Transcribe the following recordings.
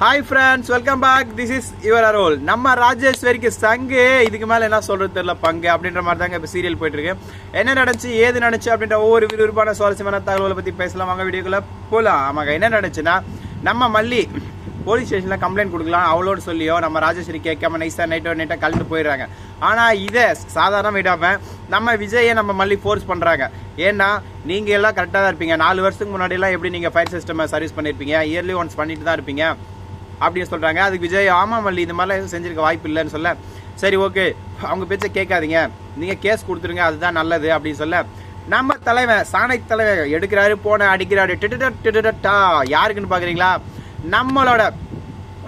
Hi friends welcome back this is your அரோல் நம்ம ராஜேஸ்வரிக்கு சங்கு. இதுக்கு மேலே என்ன சொல்கிறது தெரியல பங்கு அப்படின்ற மாதிரி தாங்க இப்போ சீரியல் போயிட்டு இருக்கு என்ன நடந்துச்சு ஏது நடந்துச்சு அப்படின்ற ஒவ்வொரு விறுவிறுப்பான சுவாரஸ்யமான தகவலை பற்றி பேசலாம். வாங்க வீடியோக்குள்ளே போகலாம் ஆமாங்க என்ன நடந்துச்சுன்னா நம்ம மல்லி போலீஸ் ஸ்டேஷனில் கம்ப்ளைண்ட் கொடுக்கலாம் அவளோட சொல்லியோ நம்ம ராஜேஸ்வரி கேட்காம நைஸாக நைட்டோ நைட்டாக கலந்து போயிடுறாங்க. ஆனால் இதை சாதாரண விடாமல் நம்ம விஜயை நம்ம மல்லி ஃபோர்ஸ் பண்ணுறாங்க ஏன்னா நீங்கள் எல்லாம் கரெக்டாக தான் இருப்பீங்க. நாலு வருஷத்துக்கு முன்னாடிலாம் எப்படி நீங்கள் ஃபயர் சிஸ்டம் சர்வீஸ் பண்ணியிருப்பீங்க இயர்லி ஒன்ஸ் பண்ணிட்டு தான் இருப்பீங்க. அப்படின்னு சொல்கிறாங்க அதுக்கு விஜய் ஆமாமல்லி இந்த மாதிரிலாம் எதுவும் செஞ்சிருக்க வாய்ப்பு இல்லைன்னு சொல்ல. சரி ஓகே அவங்க பேச்சை கேட்காதீங்க. நீங்கள் கேஸ் கொடுத்துருங்க அதுதான் நல்லது அப்படின்னு சொல்ல. நம்ம தலைவன் சாணை தலைவன் எடுக்கிறாரு போன அடிக்கிறாரு. டிட்டுட யாருக்குன்னு பார்க்குறீங்களா நம்மளோட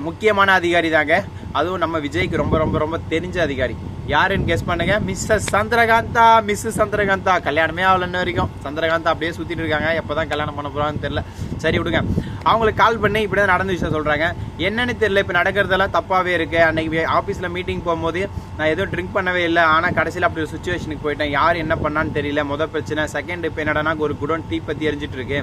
முக்கியமான அதிகாரி தாங்க. அதுவும் நம்ம விஜய்க்கு ரொம்ப ரொம்ப ரொம்ப தெரிஞ்ச அதிகாரி. யாருன்னு கெஸ் பண்ணுங்க. Mrs Chandrakanta Mrs Chandrakanta. கல்யாணமே ஆகல வரைக்கும். சந்திரகாந்தா அப்படியே சுத்திட்டு இருக்காங்க. எப்பதான் கல்யாணம் பண்ண போறான்னு தெரியல. சரி விடுங்க. அவங்களுக்கு கால் பண்ணி இப்படி தான் நடந்த விஷயம் சொல்றாங்க. என்னன்னு தெரியல. இப்போ நடக்கிறதெல்லாம் தப்பாவே இருக்கு. அன்னைக்கு ஆஃபீஸில் மீட்டிங் போகும்போது நான் எதுவும் ட்ரிங்க் பண்ணவே இல்லை. ஆனால் கடைசியில் அப்படி ஒரு சுச்சுவேஷனுக்கு போயிட்டேன். யார் என்ன பண்ணான்னு தெரியல. முத பிரச்சனை. செகண்ட் இப்போ என்னடனா ஒரு குடோன் டீ பற்றி எரிஞ்சிட்டு இருக்கு.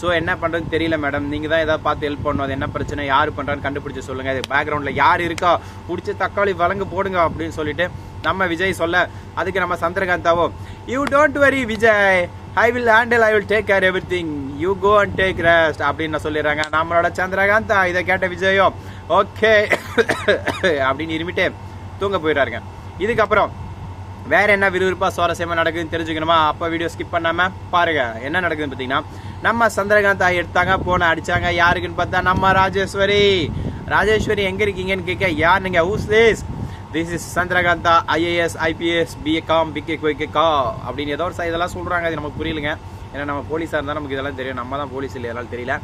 ஸோ என்ன பண்ணுறதுன்னு தெரியல மேடம் நீங்கள் தான் ஏதாவது பார்த்து ஹெல்ப் பண்ணணும். அது என்ன பிரச்சனை யார் பண்ணுறான்னு கண்டுபிடிச்சி சொல்லுங்கள் அது பேக்ரவுண்டில் யார் இருக்கா? பிடிச்ச தக்காளி வழங்கு போடுங்க அப்படின்னு சொல்லிட்டு நம்ம விஜய் சொல்ல அதுக்கு நம்ம சந்திரகாந்தாவோ you don't very Vijay. I will handle I will take care everything you go and take rest அப்படின்னு சொல்லிடுறாங்க. நம்மளோட சந்திரகாந்தா இதை கேட்ட விஜயோ. ஓகே அப்படின்னு இருமிட்டே தூங்க போயிடுறாருங்க. இதுக்கப்புறம் வேற என்ன விறுவிறுப்பா சுவாரஸ்யமா நடக்குதுன்னு தெரிஞ்சுக்கணுமா? அப்போ வீடியோ ஸ்கிப் பண்ணாம பாருங்க. என்ன நடக்குதுன்னு பார்த்தீங்கன்னா நம்ம சந்திரகாந்த் எடுத்தாங்க போன அடிச்சாங்க. யாருக்குன்னு பார்த்தா நம்ம ராஜேஸ்வரி. ராஜேஸ்வரி எங்க இருக்கீங்கன்னு கேட்க யார் நீங்க? Who's this this is Chandrakanta IAS IPS BA com BK குவைக்கா அப்படின்னு ஏதோ ஒரு இதெல்லாம் சொல்றாங்க. அது நமக்கு புரியலுங்க. ஏன்னா நம்ம போலீஸாக இருந்தால் நமக்கு இதெல்லாம் தெரியும். நம்ம தான் போலீஸ் இல்லை இதெல்லாம் தெரியல.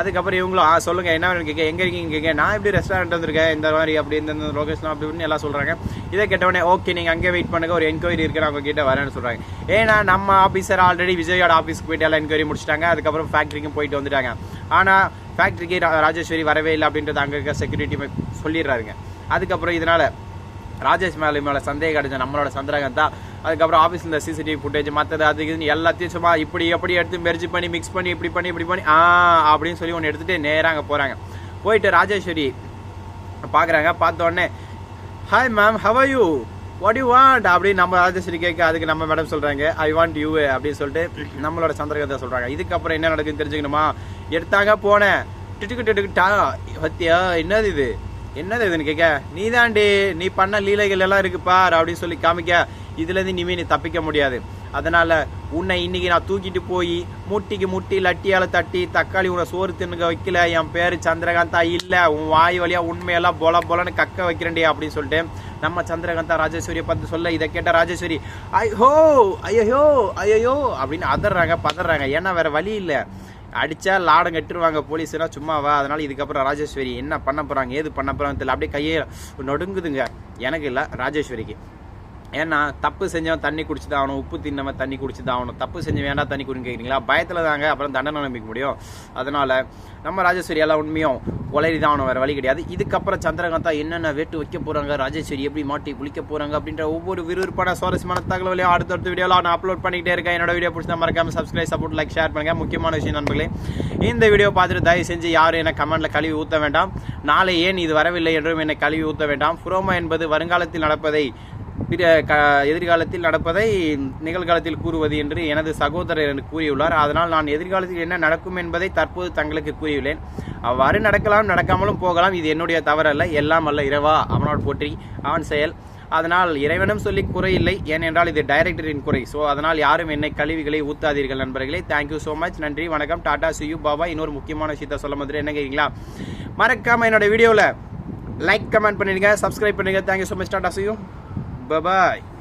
அதுக்கப்புறம் இவங்களும் ஆ சொல்லுங்கள் என்ன வேணும் கேட்க எங்கே இருக்கீங்க கேட்க நான் இப்படி ரெஸ்டாரண்ட் வந்திருக்கேன் இந்த மாதிரி அப்படி இந்த லொகேஷன் அப்படி இப்படின்னு எல்லாம் சொல்கிறாங்க இதை கேட்டவொடனே ஓகே நீங்கள் அங்கே வெயிட் பண்ணுங்க ஒரு என்கொயரி இருக்குது நான் உங்ககிட்ட வரேன்னு சொல்கிறாங்க ஏன்னா நம்ம ஆஃபீஸர் ஆல்ரெடி விஜயோட ஆஃபீஸ்க்கு போயிட்டு எல்லாம் என்கொயரி முடிச்சிட்டாங்க. அதுக்கப்புறம் ஃபேக்ட்ரிக்கும் போயிட்டு வந்துட்டாங்க. ஆனால் ஃபேக்ட்ரிக்கு ராஜேஸ்வரி வரவே இல்லை அப்படின்றது அங்கே இருக்க செக்யூரிட்டி சொல்லிடுறாருங்க. அதுக்கப்புறம் இதனால் ராஜேஷ் மேலே மேலே சந்தேகம் அடைஞ்ச நம்மளோட சந்திரகம் தான். அதுக்கப்புறம் ஆஃபீஸில் இந்த சிசிடிவி ஃபுட்டேஜ் மற்றது அது இதுன்னு எல்லாத்தையும் சும்மா இப்படி எப்படி எடுத்து மெர்ஜி பண்ணி மிக்ஸ் பண்ணி இப்படி பண்ணி இப்படி பண்ணி ஆ அப்படின்னு சொல்லி ஒன்று எடுத்துட்டு நேராக அங்கே போகிறாங்க போயிட்டு ராஜேஸ்வரி பார்க்குறாங்க பார்த்த உடனே hi ma'am how you what you want அப்படின்னு நம்ம ராஜேஸ்வரி கேட்க அதுக்கு நம்ம மேடம் சொல்கிறாங்க ஐ வாண்ட் யூ அப்படின்னு சொல்லிட்டு நம்மளோட சந்திரகத்தை சொல்கிறாங்க இதுக்கப்புறம் என்ன நடக்குதுன்னு தெரிஞ்சுக்கணுமா? எடுத்தாங்க போனேன். டிட்டுக்கு டிட்டுக்கிட்டா பத்தியா என்னது இது? என்னது இதுன்னு கேட்க? நீ தாண்டி நீ பண்ண லீலைகள் எல்லாம் இருக்கு பார் அப்படின்னு சொல்லி காமிக்க. இதுலேருந்து இனிமேல் நீ தப்பிக்க முடியாது. அதனால் உன்னை இன்னைக்கு நான் தூக்கிட்டு போய் முட்டிக்கு முட்டி லட்டியால் தட்டி தக்காளி உன சோறு தின்னுக்க வைக்கல. என் பேர் சந்திரகாந்தா இல்லை. உன் வாய் வழியாக உண்மையெல்லாம் பொல பொலன்னு கக்க வைக்கிறேன்டி அப்படின்னு சொல்லிட்டு நம்ம சந்திரகாந்தா ராஜேஸ்வரியை பார்த்து சொல்ல இதை கேட்ட ராஜேஸ்வரி ஐஹோ ஐயோ ஐயோ அப்படின்னு அதர்றாங்க பதறாங்க ஏன்னா வேற வழி இல்லை. அடிச்சா லாடம் கட்டுருவாங்க போலீஸ்னா சும்மாவா? அதனால இதுக்கப்புறம் ராஜேஸ்வரி என்ன பண்ண போறாங்க ஏது பண்ண போறாங்க தெரியல. அப்படியே கையை நொடுங்குதுங்க. எனக்கு இல்லை ராஜேஸ்வரிக்கு. ஏன்னா தப்பு செஞ்சவன் தண்ணி குடிச்சு தான் ஆகணும் உப்பு தின்னவன் தண்ணி குடிச்சு தான் ஆகணும் தப்பு செஞ்ச வேண்டாம் தண்ணி குடின்னு கேட்குறீங்களா பயத்தில் தாங்க அப்புறம் தண்டனை நம்பிக்க முடியும். அதனால் நம்ம ராஜேஸ்வரியெல்லாம் உண்மையும் உளறி தான் ஆகணும் வேறு வழி கிடையாது. இதுக்கப்புறம் சந்திரகாந்தா என்னென்ன வேட்டு வைக்க போகிறாங்க ராஜேஸ்வரி எப்படி மாட்டி குளிக்க போகிறாங்க அப்படின்ற ஒவ்வொரு விறுவிறுப்பான சுவாரஸ்யமான தகவலையும் அடுத்தடுத்த வீடியோவில் நான் அப்லோட் பண்ணிக்கிட்டே இருக்கேன். என்னோட வீடியோ பிடிச்சா மறக்காம சப்ஸ்கிரைப் சப்போர்ட் லைக் ஷேர் பண்ணுங்கள் முக்கியமான விஷயம் நண்பர்களே இந்த வீடியோ பார்த்துட்டு தயவு செஞ்சு யாரும் என்ன கமெண்ட்டில் கழுவி ஊற்ற வேண்டாம். நாளை ஏன் இது வரவில்லை என்றும் என்னை கழுவி ஊற்ற வேண்டாம். புரோமா என்பது வருங்காலத்தில் நடப்பதை பிற க எதிர்காலத்தில் நடப்பதை நிகழ்காலத்தில் கூறுவது என்று எனது சகோதரர் எனக்கு கூறியுள்ளார். அதனால் நான் எதிர்காலத்தில் என்ன நடக்கும் என்பதை தற்போது தங்களுக்கு கூறியுள்ளேன். அவ்வாறு நடக்கலாம் நடக்காமலும் போகலாம். இது என்னுடைய தவறல்ல. எல்லாம் அல்ல இரவா அவனால் போற்றி அவன் செயல். அதனால் இறைவனும் சொல்லி குறையில்லை. ஏனென்றால் இது டைரக்டரின் குறை. ஸோ அதனால் யாரும் என்னை கழிவுகளை ஊத்தாதீர்கள் நண்பர்களே. தேங்க்யூ ஸோ மச் நன்றி வணக்கம். டாடா சியூ பாபா இன்னொரு முக்கியமான விஷயத்தை சொல்ல மாதிரி. என்ன கேட்குறீங்களா மறக்காமல் என்னோட வீடியோவில் லைக் கமெண்ட் பண்ணிடுங்க. சப்ஸ்கிரைப் பண்ணுங்க thank you so much tata see you Bye-bye.